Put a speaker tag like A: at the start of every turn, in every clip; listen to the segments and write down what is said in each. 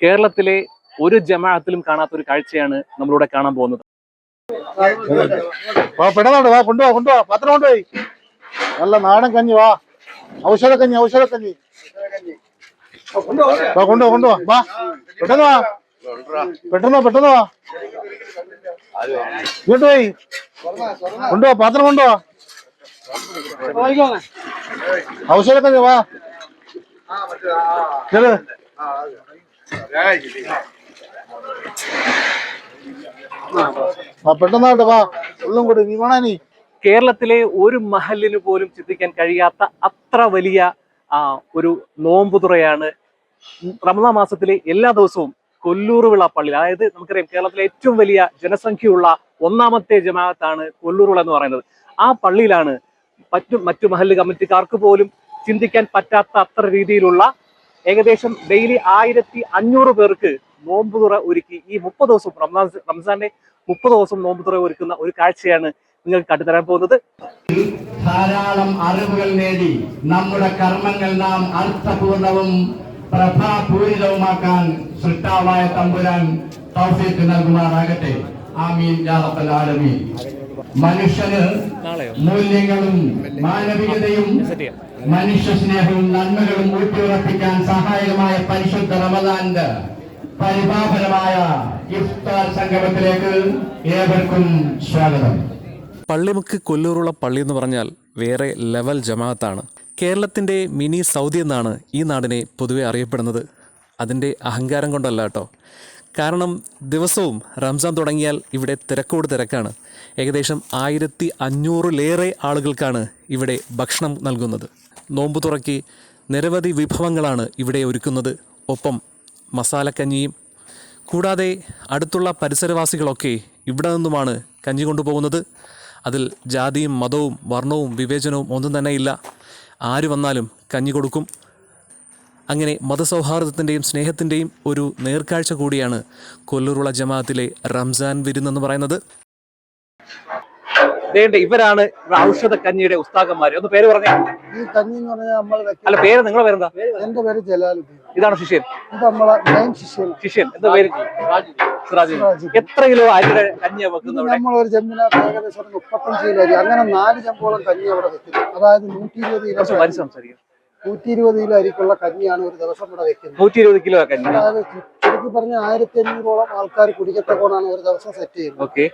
A: കേരളത്തിലെ ഒരു ജമാഅത്തിലും കാണാത്ത ഒരു കാഴ്ചയാണ് നമ്മളിവിടെ കാണാൻ പോകുന്നത്.
B: പെടുന്നുണ്ട് വാ നല്ല നാടൻ കഞ്ഞി വാ. ഔഷധ കഞ്ഞി ഔഷധ കഞ്ഞി. വാ വാ വാ. ഇങ്ങോട്ട് പാത്രം ഔഷധ കഞ്ഞി വാ. വാ. കൂടി
A: കേരളത്തിലെ ഒരു മഹലിന് പോലും ചിന്തിക്കാൻ കഴിയാത്ത അത്ര വലിയ ഒരു നോമ്പുതുറയാണ് റമദാ മാസത്തിലെ എല്ലാ ദിവസവും കൊല്ലൂർ വിള പള്ളി അതായത് നമുക്കറിയാം കേരളത്തിലെ ഏറ്റവും വലിയ ജനസംഖ്യയുള്ള ഒന്നാമത്തെ ജമാഅത്താണ് കൊല്ലൂർ വിള എന്ന് പറയുന്നത്. ആ പള്ളിയിലാണ് മറ്റു മറ്റു മഹല്ല് കമ്മിറ്റിക്കാർക്ക് പോലും ചിന്തിക്കാൻ പറ്റാത്ത അത്ര രീതിയിലുള്ള ഏകദേശം ഡെയിലി ആയിരത്തി അഞ്ഞൂറ് പേർക്ക് നോമ്പുതുറ ഒരുക്കി. ഈ മുപ്പത് ദിവസം റംസാൻ റംസാന്റെ മുപ്പത് ദിവസം നോമ്പുതുറ ഒരുക്കുന്ന ഒരു കാഴ്ചയാണ് നിങ്ങൾക്ക് കണ്ടുതരാൻ പോകുന്നത്.
C: ധാരാളം അറിവുകൾ നേടി നമ്മുടെ കർമ്മങ്ങൾ നാം അർത്ഥപൂർണവും പ്രഭാപൂരിതവുമാക്കാൻ സൃഷ്ടാവായ തമ്പുരാൻ തൗഫീഖ് നൽകുമാറാകട്ടെ. ആമീൻ യാ റബ്ബൽ ആലമീൻ. മനുഷ്യന് മൂല്യങ്ങളും മാനവികതയും മനുഷ്യ സ്നേഹവും നന്മകളും ഊട്ടിയുറപ്പിക്കാൻ സഹായകമായ പരിശുദ്ധ റമദാന്റെ പരിപാപനമായ ഇഫ്താർ സംഗമത്തിലേക്ക് ഏവർക്കും സ്വാഗതം.
A: പള്ളിമുക്ക് കൊല്ലൂറുള്ള പള്ളി എന്ന് പറഞ്ഞാൽ വേറെ ലെവൽ ജമാഅത്താണ്. കേരളത്തിന്റെ മിനി സൗദി എന്നാണ് ഈ നാടിനെ പൊതുവെ അറിയപ്പെടുന്നത്. അതിന്റെ അഹങ്കാരം കൊണ്ടല്ല കേട്ടോ. കാരണം ദിവസവും റംസാൻ തുടങ്ങിയാൽ ഇവിടെ തിരക്കോട് തിരക്കാണ്. ഏകദേശം ആയിരത്തി അഞ്ഞൂറിലേറെ ആളുകൾക്കാണ് ഇവിടെ ഭക്ഷണം നൽകുന്നത്. നോമ്പ് തുറക്കി നിരവധി വിഭവങ്ങളാണ് ഇവിടെ ഒരുക്കുന്നത്. ഒപ്പം മസാലക്കഞ്ഞിയും. കൂടാതെ അടുത്തുള്ള പരിസരവാസികളൊക്കെ ഇവിടെ നിന്നുമാണ് കഞ്ഞി കൊണ്ടുപോകുന്നത്. അതിൽ ജാതിയും മതവും വർണവും വിവേചനവും ഒന്നും തന്നെ ഇല്ല. ആര് വന്നാലും കഞ്ഞി കൊടുക്കും. അങ്ങനെ മതസൗഹാർദ്ദത്തിന്റെയും സ്നേഹത്തിന്റെയും ഒരു നേർക്കാഴ്ച കൂടിയാണ് കൊല്ലൂരുള്ള ജമാഅത്തിലെ റംസാൻ വിരുന്നെന്ന് പറയുന്നത്. ഇവരാണ് ഔഷധ കഞ്ഞിയുടെ ഉസ്താക്കന്മാര് ഒന്ന് പേര് പറഞ്ഞു.
B: ഈ കഞ്ഞി എന്ന് പറഞ്ഞാൽ നമ്മൾ
A: അല്ല പേര് നിങ്ങളെ പേരെന്താ?
B: എന്റെ പേര് ജലാലുദ്ദീൻ.
A: ഇതാണ് ശിഷ്യൻ.
B: ഇത് നമ്മളെ മെയിൻ ശിഷ്യൻ
A: ശിഷ്യൻ. എന്താ പേര്? സിറാജ് എത്ര കിലോ അരിയുടെ കഞ്ഞിയാ വെക്കുന്നത് അവിടെ?
B: നമ്മൾ ഒരു ചെമ്പിനകത്ത് ഏകദേശം ഒരു മുപ്പത്തഞ്ച് കിലോ അരി. അങ്ങനെ നാല് ചെമ്പോളം കഞ്ഞി അവിടെ വെക്കുന്നത്. അതായത് നൂറ്റി ഇരുപത് കിലോ
A: കുറച്ച് വലിച്ചു സംസാരിക്കും
B: നൂറ്റി ഇരുപത് കിലോ അരിക്കുള്ള കഞ്ഞിയാണ് ഒരു ദിവസം ഇവിടെ വെക്കുന്നത്.
A: നൂറ്റി ഇരുപത് കിലോ കഞ്ഞി.
B: അതായത് ചുരുക്കി പറഞ്ഞ ആയിരത്തി അഞ്ഞൂറോളം ആൾക്കാർ കുടിക്കത്തക്കോണാണ് ഒരു ദിവസം സെറ്റ് ചെയ്യുന്നത്.
A: ഓക്കെ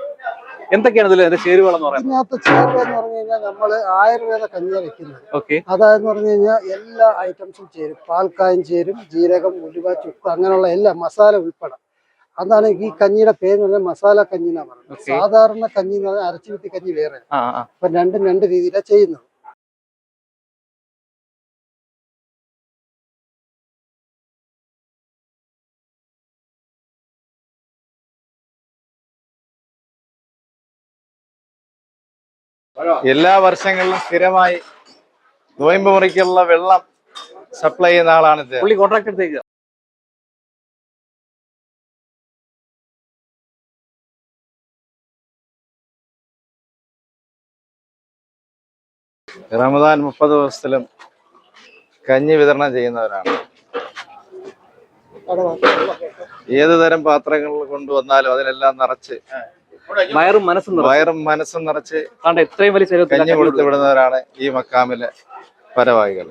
A: എന്തൊക്കെയാണ് ഇതിൽ അതിന്റെ ചേരുവകൾ എന്ന് പറയുന്നത്?
B: ഇതിനകത്ത് ചേരുവ എന്ന് പറഞ്ഞു കഴിഞ്ഞാൽ നമ്മൾ ആയുർവേദ കഞ്ഞി വെക്കുന്നത്.
A: ഓക്കെ.
B: അതായത് പറഞ്ഞു കഴിഞ്ഞാൽ എല്ലാ ഐറ്റംസും ചേരും. പാൽക്കായം ചേരും ജീരകം ഉലുവ ചുക്ക് അങ്ങനെയുള്ള എല്ലാ മസാല ഉൾപ്പെടെ. അതാണ് ഈ കഞ്ഞിയുടെ പേര് പറഞ്ഞാൽ മസാല കഞ്ഞി എന്നാണ് പറയുന്നത്. സാധാരണ കഞ്ഞി എന്ന് പറഞ്ഞാൽ കഞ്ഞി വേറെ. അപ്പൊ രണ്ടും രണ്ട് രീതിയിലാണ് ചെയ്യുന്നത്.
D: എല്ലാ വർഷങ്ങളിലും സ്ഥിരമായി നോയമ്പ് മുറിക്കുള്ള വെള്ളം സപ്ലൈ ചെയ്യുന്ന ആളാണ് ഇത്
A: പുള്ളി കോൺട്രാക്ട് എടുത്തേക്ക്.
D: റമദാൻ മുപ്പത് ദിവസത്തിലും കഞ്ഞി വിതരണം ചെയ്യുന്നവരാണ്. ഏത് തരം പാത്രങ്ങൾ കൊണ്ടുവന്നാലും അതിനെല്ലാം നിറച്ച്
A: വയറും മനസ്സും.
D: വയറും മനസ്സും നിറച്ച്
A: ഇത്രയും വലിയ
D: കഞ്ഞി കൊടുത്തു വിടുന്നവരാണ് ഈ മക്കാമിലെ പരവാഹികൾ